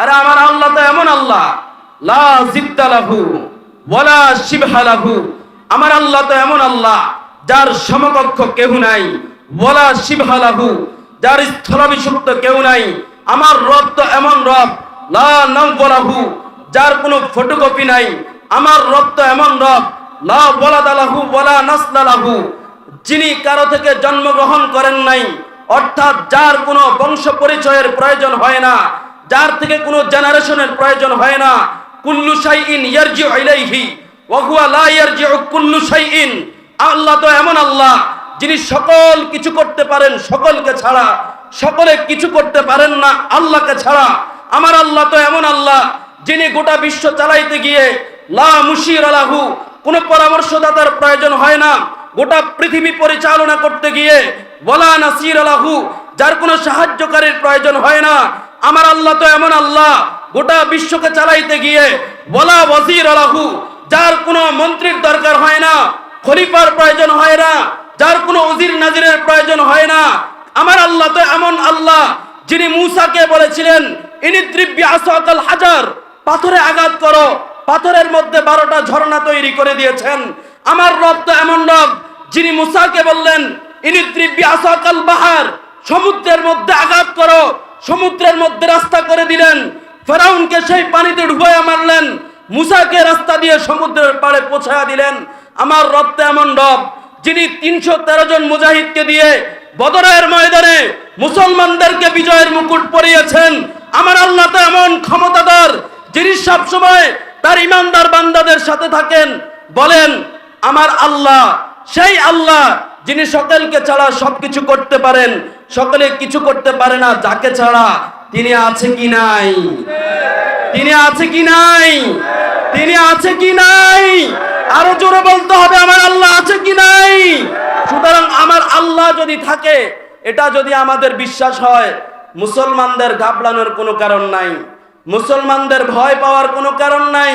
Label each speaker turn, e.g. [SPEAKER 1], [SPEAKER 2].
[SPEAKER 1] আরে আমার আল্লাহ তো এমন আল্লাহ। লা আমার আল্লাহ তো এমন আল্লাহ, যার সমকক্ষ কেউ নাই। ওয়ালা শিবহালাহু যার স্থলাভিষিক্ত কেউ নাই। আমার রব তো এমন রব, লা নাওয়ালাহু যার কোনো ফটোকপি নাই। আমার রব তো এমন রব, লা ওয়ালাদালাহু ওয়ালা নাসলালাহু যিনি কারও থেকে জন্মগ্রহণ করেন নাই, অর্থাৎ যার কোনো বংশ পরিচয়ের প্রয়োজন হয় না। যার থেকে কোনো জেনারেশনের প্রয়োজন হয় না। কুল্লু শাইইন ইয়ারজিউ ইলাইহি, ওয়া লা ইয়ারজিউ কুল্লু শাইইন। আল্লাহ তো এমন আল্লাহ, যিনি সকল কিছু করতে পারেন সকলকে ছাড়া। সকলে কিছু করতে পারেন না আল্লাহকে ছাড়া। আমার আল্লাহ তো এমন আল্লাহ, যিনি গোটা বিশ্ব চালাইতে গিয়ে লা মুশির আলাহু, কোনো পরামর্শদাতার প্রয়োজন হয় না। গোটা পৃথিবী পরিচালনা করতে গিয়ে বলা নাসির আলাহু, যার কোনো সাহায্যকারীর প্রয়োজন হয় না। আমার আল্লাহ তো এমন আল্লাহ, গোটা বিশ্বকে চালাইতে গিয়ে বলা ওয়াজির আলাহু, যার কোনো মন্ত্রীর দরকার হয় না, খলিফার প্রয়োজন হয় না, যার কোনো উজির নাজিরের প্রয়োজন হয় না। আমার আল্লাহ তো এমন আল্লাহ, যিনি মূসাকে বলেছিলেন, ইনি ত্রিব্বি আসাকাল হাজার, পাথরে আঘাত করো, পাথরের মধ্যে বারোটা ঝর্ণা তৈরি করে দিয়েছেন। আমার রব তো এমন রব, যিনি মুসাকে বললেন, ইনি ত্রিব্বি আসাকাল বাহার, সমুদ্রের মধ্যে আঘাত সমুদ্রের মধ্যে রাস্তা করে দিলেন। ফেরাউনকে সেই পানিতে ডুবাইয়া মারলেন। মুসাকে রাস্তা দিয়ে সমুদ্রের পাড়ে পৌঁছায়া দিলেন। আমার রব তো এমন রব, যিনি তিনশো তেরো জন মুজাহিদকে দিয়ে বদরের ময়দানে মুসলমানদেরকে বিজয়ের মুকুট পরিয়েছেন। আমার আল্লাহ তো এমন ক্ষমতাধর, যিনি সবসময় তার ইমানদার বান্দাদের সাথে থাকেন, বলেন, আমার আল্লাহ, সেই আল্লাহ, যিনি সকলকে ছাড়া সবকিছু করতে পারেন সকলে কিছু করতে পারে না, যাকে ছাড়া তিনি আছে কি নাই? তিনি আছে কি নাই? তিনি আছে কি নাই? আরও জোরে বলতে হবে, আমার আল্লাহ আছে কি নাই? সুতরাং আমার আল্লাহ যদি থাকে, এটা যদি আমাদের বিশ্বাস হয়, মুসলমানদের ঘাবড়ানোর কোনো কারণ নাই, মুসলমানদের ভয় পাওয়ার কোনো কারণ নাই।